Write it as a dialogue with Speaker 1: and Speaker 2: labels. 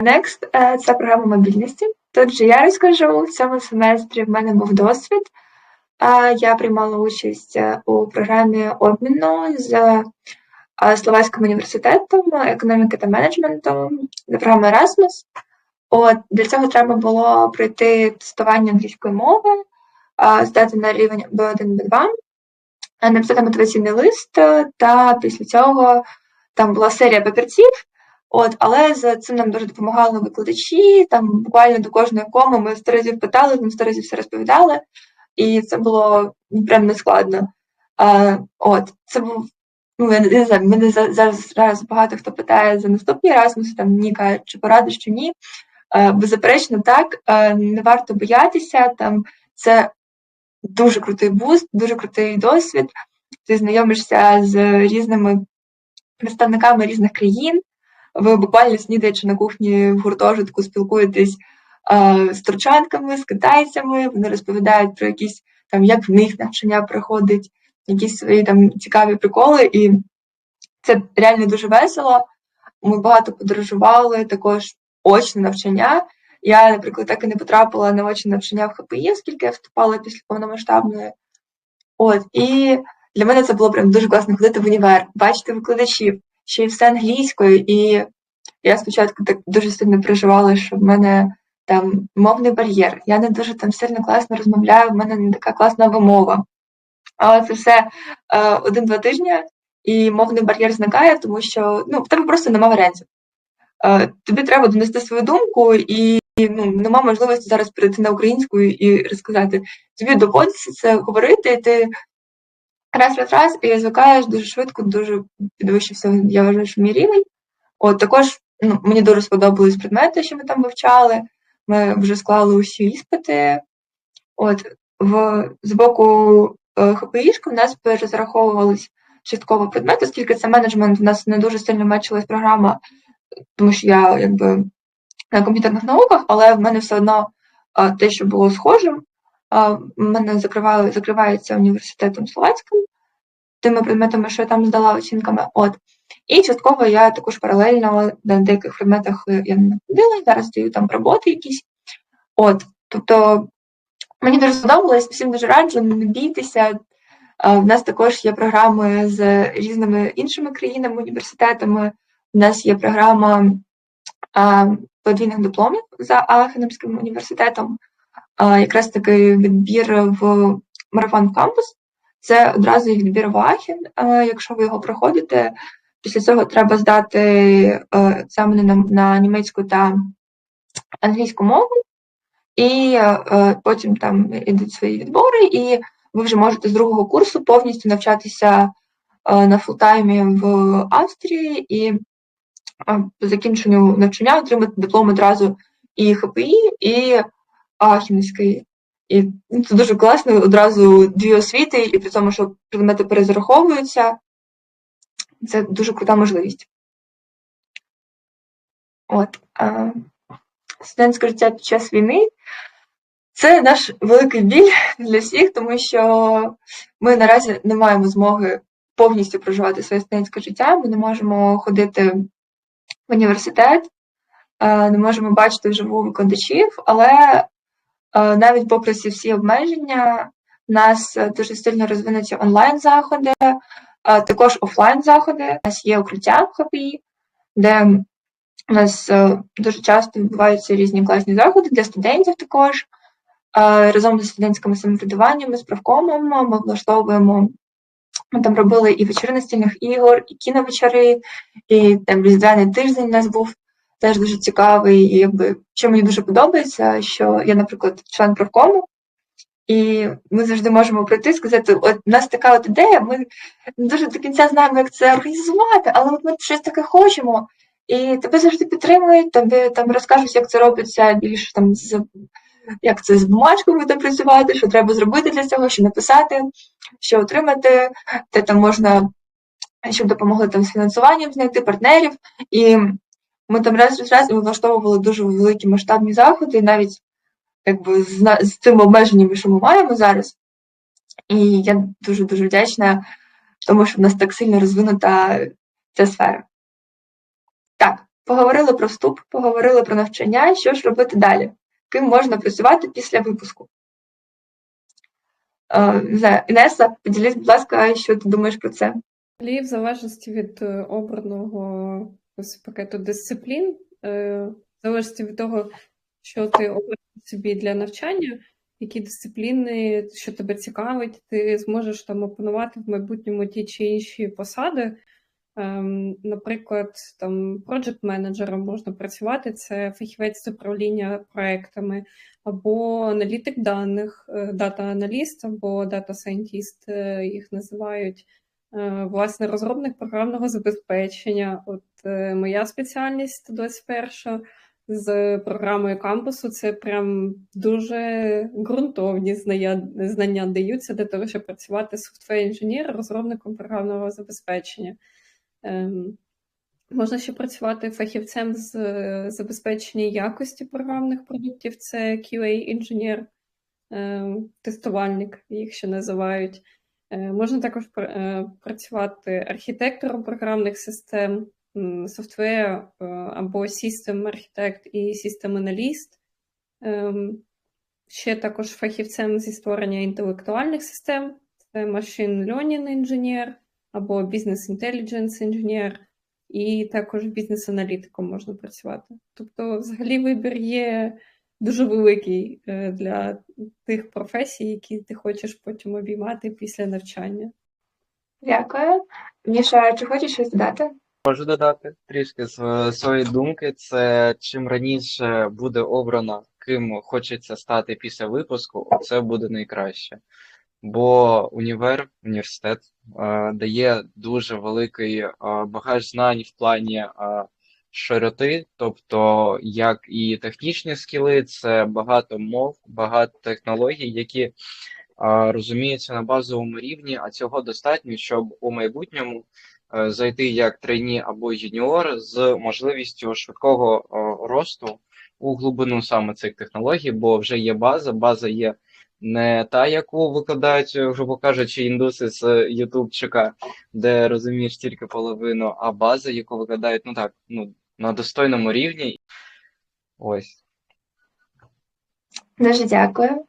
Speaker 1: Next е, це програма мобільності. Тут же я розкажу в цьому семестрі. В мене був досвід. Е, Я приймала участь е, у програмі обміну з Словацьким університетом економіки та менеджменту за програмою Erasmus. От для цього треба було пройти тестування англійської мови, здати на рівень B1 B2, е, написати мотиваційний лист, та після цього там була серія папірців. От, але з цим нам дуже допомагали викладачі. Там буквально до кожної коми ми сто разів питали, ми сто разів все розповідали, і це було ну, прям не складно. А, От, це був. Ну, я не знаю, мене за- зараз зараз багато хто питає за наступні Erasmus, там мені кажуть, чи порадиш, чи ні. Беззаперечно, так, не варто боятися. Там це дуже крутий буст, дуже крутий досвід. Ти знайомишся з різними представниками різних країн. Ви буквально снідаючи на кухні в гуртожитку, спілкуєтесь е, з турчанками, з китайцями, вони розповідають про якісь там, як в них навчання проходить, якісь свої там цікаві приколи, і це реально дуже весело. Ми багато подорожували, також очне навчання. Я, наприклад, так і не потрапила на очне навчання в ХПІ, оскільки я вступала після повномасштабної. От, і для мене це було прям дуже класно ходити в універ, бачити викладачів, ще й все англійською. І я спочатку так дуже сильно переживала, що в мене там мовний бар'єр. Я не дуже там сильно класно розмовляю, в мене не така класна вимова. Але це все е, один-два тижні, і мовний бар'єр зникає, тому що ну, в тебе просто нема варіантів. Е, тобі треба донести свою думку, і ну, нема можливості зараз перейти на українську і розказати. Тобі доводиться це говорити, і ти раз, раз, раз, і звикаєш дуже швидко, дуже підвищився, я вважаю, що мій рівень. От також ну, мені дуже сподобались предмети, що ми там вивчали. Ми вже склали усі іспити. От в з боку е, ХПІшки в нас перезараховувались частково предмети, оскільки це менеджмент, в нас не дуже сильно мечилась програма, тому що я якби на комп'ютерних науках, але в мене все одно е, те, що було схожим, мене закривали, закривається університетом словацьким, тими предметами, що я там здала оцінками. От. І частково я також паралельно на деяких предметах е, я не ходила, зараз даю там роботи якісь. От, тобто мені дуже сподобалось, всім дуже раджу, не бійтеся. В нас також є програми з різними іншими країнами, університетами. У нас є програма подвійних дипломів за Аахенемським університетом. Якраз такий відбір в марафон в кампус. Це одразу відбір в Аахен. Е, Якщо ви його проходите, після цього треба здати е, екзамени на, на німецьку та англійську мову, і е, потім там ідуть свої відбори, і ви вже можете з другого курсу повністю навчатися е, на фултаймі в Австрії і е, по закінченню навчання отримати диплом одразу і ХПІ, і Ахімський. І ну, це дуже класно, одразу дві освіти, і при тому, що предмети перезараховуються, це дуже крута можливість. От. Студентське життя під час війни це наш великий біль для всіх, тому що ми наразі не маємо змоги повністю проживати своє студентське життя. Ми не можемо ходити в університет, е, не можемо бачити вживу викладачів, але навіть попри ці всі обмеження, у нас дуже сильно розвинуті онлайн-заходи, е, також офлайн-заходи. У нас є укриття в ХПІ, де у нас е, дуже часто відбуваються різні класні заходи для студентів також. Е, Разом зі студентськими самоврядуваннями, з правкомом ми влаштовуємо. Ми там робили і вечори настільних ігор, і кіновечори, і там різдвяний тиждень у нас був теж дуже цікавий. І якби що мені дуже подобається, що я, наприклад, член правкому, і ми завжди можемо прийти і сказати: от у нас така от ідея, ми дуже до кінця знаємо, як це організувати, але от ми щось таке хочемо. І тебе завжди підтримують, тобі там розкажуть, як це робиться більш там з як це з бумажкою буде працювати, що треба зробити для цього, що написати, що отримати, де там можна, щоб допомогли там з фінансуванням знайти партнерів. І ми там раз раз раз влаштовували дуже великі масштабні заходи, навіть якби з, з цими обмеженнями, що ми маємо зараз. І я дуже дуже вдячна, тому що в нас так сильно розвинута ця сфера. Так, Поговорили про вступ, поговорили про навчання, що ж робити далі, ким можна працювати після випуску. Е, Не знаю, Інеса, поділись, будь ласка, що ти думаєш про це?
Speaker 2: В залежності від е, обраного ось пакету дисциплін, е, в залежності від того, що ти обрав собі для навчання, які дисципліни, що тебе цікавить, ти зможеш там опанувати в майбутньому ті чи інші посади. Ем, Наприклад, там project менеджером можна працювати, це фахівець з управління проектами, або аналітик даних, дата-аналіст або дата-сайентіст їх називають. Е, Власне, розробник програмного забезпечення. От е, моя спеціальність 21 з програмою кампусу це прям дуже ґрунтовні знання, знання даються для того, щоб працювати софтвер інженер розробником програмного забезпечення. Ем, Можна ще працювати фахівцем з е, забезпечення якості програмних продуктів, це QA-інженер, ем, тестувальник, їх ще називають. Е, Можна також е, працювати архітектором програмних систем, софтвер або System архітект і System аналіст. Ще також фахівцем зі створення інтелектуальних систем, це Machine Learning інженер або Business Intelligence інженер, і також бізнес-аналітиком можна працювати. Тобто, взагалі, вибір є дуже великий е, для тих професій, які ти хочеш потім обіймати після навчання.
Speaker 1: Дякую. Міша, чи хочеш щось додати?
Speaker 3: Можу додати трішки з своєї думки. Це чим раніше буде обрано, ким хочеться стати після випуску, це буде найкраще. Бо універ, університет е, дає дуже великий е, багаж знань в плані е, широти, тобто як і технічні скіли, це багато мов, багато технологій, які розуміються на базовому рівні, а цього достатньо, щоб у майбутньому е, зайти як трейні або юніор з можливістю швидкого е, росту у глибину саме цих технологій, бо вже є база, база є не та, яку викладають, грубо кажучи, індуси з Ютубчика, де розумієш тільки половину, а база, яку викладають, ну так, ну, на достойному рівні. Ось.
Speaker 1: Дуже дякую.